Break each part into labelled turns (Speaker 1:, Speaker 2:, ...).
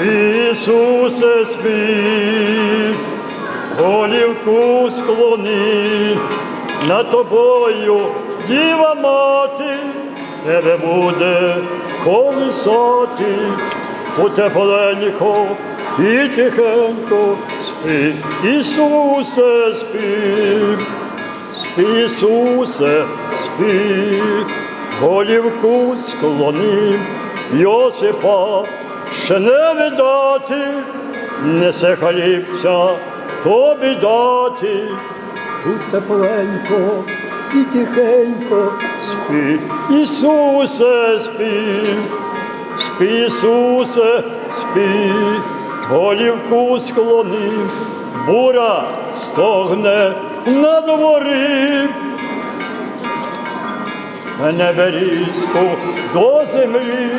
Speaker 1: Ісусе спів, голівку склони, над тобою діва мати, тебе буде колисати, у тепленько і тихенько спи, Ісусе спів, Ісусе спи, голівку склонив, Йосипа ще не видати, несе хлібця тобі дати, тут тепленько і тихенько спи, Ісусе спи, спи, Ісусе, спи, голівку склонив, буря стогне на дворі, мене берізку до землі,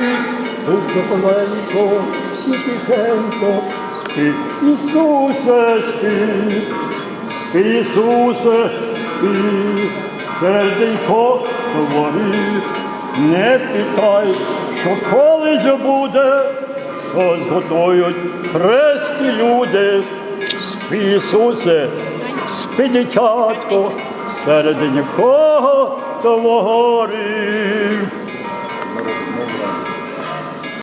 Speaker 1: тут тепленько, всі тихенько, спи, Ісусе, спи, Ісусе, спи, серденько твори, не питай, що колись буде, що зготують хресті люди, спи, Ісусе, спи, дитятко, середині кого твори.